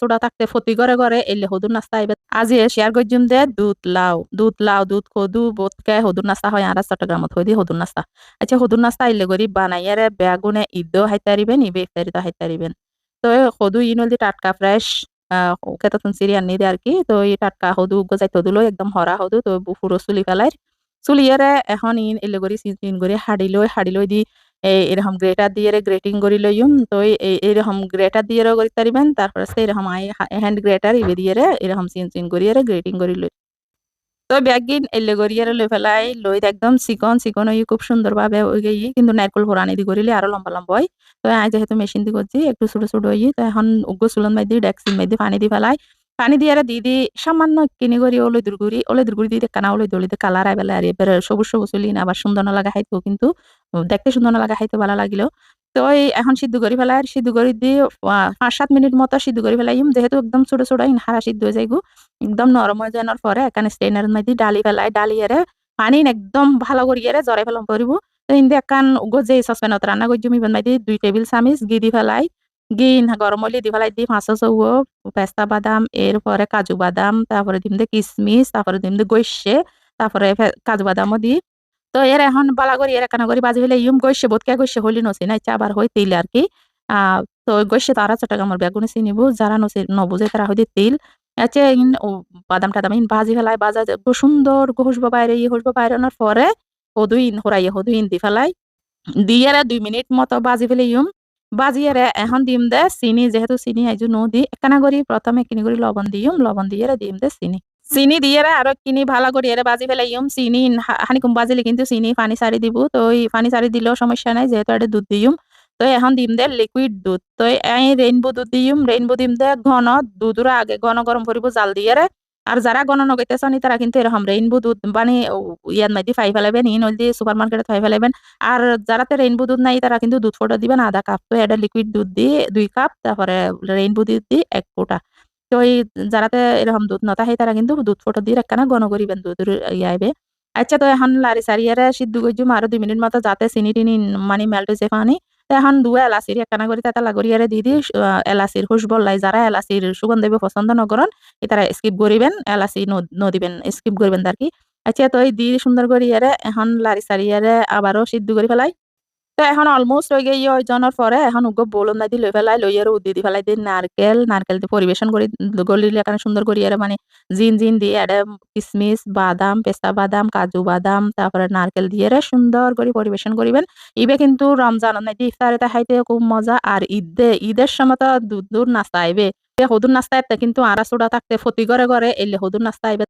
Soda থাকতে ফতি ঘরে ঘরে এলে হদুর নাস্তা আইবে। আজি শেয়ার করছুম দে, দুধ লাউ দুধ লাউ দুধ খদু বোতকে হদুর নাস্তা হয় আর চট্টগ্রামত হই দি হদুর নাস্তা। আচ্ছা হদুর নাস্তা আইলে করি বানাইয়ারে বেগুনে ইদ্দ হাইতে আরিবেন, ইবে ইফতারিত হাইতে আরিবেন। তো হদু ইনল টাটকা ফ্রেশ কেতন সিরি আনি দে আর কি তো এই টাটকা হদু গজাই তদুলো একদম হরা হদু, তো পুরো চুলি ফেলাই চুলিয়ারে এখন ইন এলে চিন চিন করে হাড়ি লই হাড়ি লই দি এরকম গ্রেটার দিয়ে গ্রেটিং করি লইম তো এই- এরকম গ্রেটার দিয়ে করি পারিবেন তারপরে এরকম আই, হ্যান্ড গ্রেটার ইবে দিয়ে এরকম চিন চিন করিয়ে গ্রেটিং করি লই। তো ব্যাগিন এলে গড়িয়ারে লই ফেলাই লই একদম চিকন চিকন হই, খুব সুন্দর ভাবে ওই গেই, কিন্তু নারকল ফোরানি দি করিলে আরও লম্বা লম্বা হয় তো আই যেহেতু মেশিন দি করছি, একটু ছোট ছোট হই, তো এখন উগ্র চুলন মাই দি ডেক্সিন মাই দি পানি দি ফেলাই পানি দিয়ে দি সামান্য কিনি করি ওলে দুরগুড়ি ওলে দুরগুড়ি দিয়ে কানা ওলে দলি কালার আই বেলা এবার সবুজ সবুজ না আবার সুন্দর না লাগা খাইতো কিন্তু দেখতে সুন্দর না লাগা খাইতে ভালো লাগিল তো এখন সিদ্ধ করি ফেলাই সিদ্ধ করি দি পাঁচ সাত মিনিট মতো সিদ্ধ করি ফেলাই যেহেতু একদম ছোট ছোট ইন হারা সিদ্ধ হয়ে যাইগু একদম নরম হয়ে যাওয়ার পরে এখানে স্টেনার মধ্যে ডালি ফেলাই এরে পানি একদম ভালো করি এরে জরাই ফেলাম করিব তো ইন্দি একান গজে সসপেনত রান্না করছি মিবন মাইদি দুই টেবিল চামিচ গিদি ফেলাই ঘি গরম হইলে দি ফেলাই দি পাঁচশো চৌ পেস্তা বাদাম, এরপরে কাজু বাদাম, তারপরে দিম দে কিসমিস, তারপরে দিম দে গৈসে তারপরে কাজু বাদামও দি। তো এর এখন বালা করি, এর একানা করি, বাজি ফেলে ইউম গৈসে বোধকে গৈসে হলি নসি না ইচ্ছা আবার হই তিল আর কি তো গৈসে তারা চট্টগ্রামের বেগুনে চিনিব যারা নসি নবুঝে তারা হইতে তিল। আচ্ছা ইন বাদাম টাদাম ইন ভাজি ফেলাই, বাজা সুন্দর ঘষব বাইরে ইয়ে ঘষব বাইরানোর পরে হদুইন হরাইয়ে হদুইন দি ফেলাই। দিয়ে দুই মিনিট মতো বাজি ফেলে ইউম। বাজিয়ে এখন দিম দে, চিনি যেহেতু চিনি আইজু নো দি, একানা করি প্রথমে কিনি করি লবণ দিম লবণ দিয়ে দিম দে চিনি। চিনি দিয়ে আরও কিনি ভালো করি এর বাজি ফেলে ইউম, চিনি হানি কম বাজিলে কিন্তু চিনি পানি সারি দিব তো এই পানি সারি দিলেও সমস্যা নাই, যেহেতু এটা দুধ দিম তো এখন দিম দে লিকুইড দুধ তো এই রেইনবো দুধ দিম রেইনবো দিম দে ঘন দুধুরা আগে ঘন গরম করিব জাল দিয়ে আর যারা গণ নগাইতেছ নি, তারা কিন্তু এরকম রেইনবো দুধ মানে ইয়ার মাইদি ফাই ফেলাবেন ইন হলদি সুপার মার্কেটে ফাই ফেলাবেন আর যারাতে রেইনবো দুধ নাই, তারা কিন্তু দুধ ফোটা দিবেন, আধা কাপ তো এটা লিকুইড দুধ দিয়ে দুই কাপ তারপরে রেইনবো দুধ দিয়ে এক ফোটা। তো এই যারাতে এরকম দুধ নতা হয় তারা কিন্তু দুধ ফোটা দিয়ে একখানা গণ করিবেন দুধের ইয়াইবে। আচ্ছা তো এখন লারি সারিয়ারে সিদ্ধ করছুম আরও দুই মিনিট মতো যাতে চিনি টিনি মানে মেল্ট হয়েছে পানি এখন দুয়া এলাচির একখানা করে তাতে লাগরিয়ারে দি দি এলাচির খুশবল বললাই যারা এলাচির সুগন্ধ পছন্দ নকরন তারা স্কিপ করিবেন এলাচি নদিবেন স্কিপ করবেন আর কি। আচ্ছা তো এই দি সুন্দর করিয়ারে এখন লারি সারিয়ারে আবারও সিদ্ধ করে ফেলাই তো এখন অলমোস্ট হয়ে গিয়ে ওইজনের পরে এখন উগ্র বলুন দিয়ে লই ফেলাই লইয়ারে উদ্দি দি ফেলাই, দিয়ে নারকেল নারকেল দিয়ে পরিবেশন করি গলিলে এখানে সুন্দর করে ইয়ারে মানে জিন জিন দিয়ে এটা কিসমিস, বাদাম, পেস্তা বাদাম, কাজু বাদাম, তারপরে নারকেল দিয়ে রে সুন্দর করে পরিবেশন করিবেন। ইবে কিন্তু রমজান নাই ইফতারেতে খাইতে খুব মজা, আর ঈদে, ঈদের সময় তো দূর দূর নাস্তা আইবে। হদুর নাস্তা কিন্তু আড়া চোড়া থাকতে, ফতি ঘরে ঘরে এলে হদুর নাস্তা আইবে।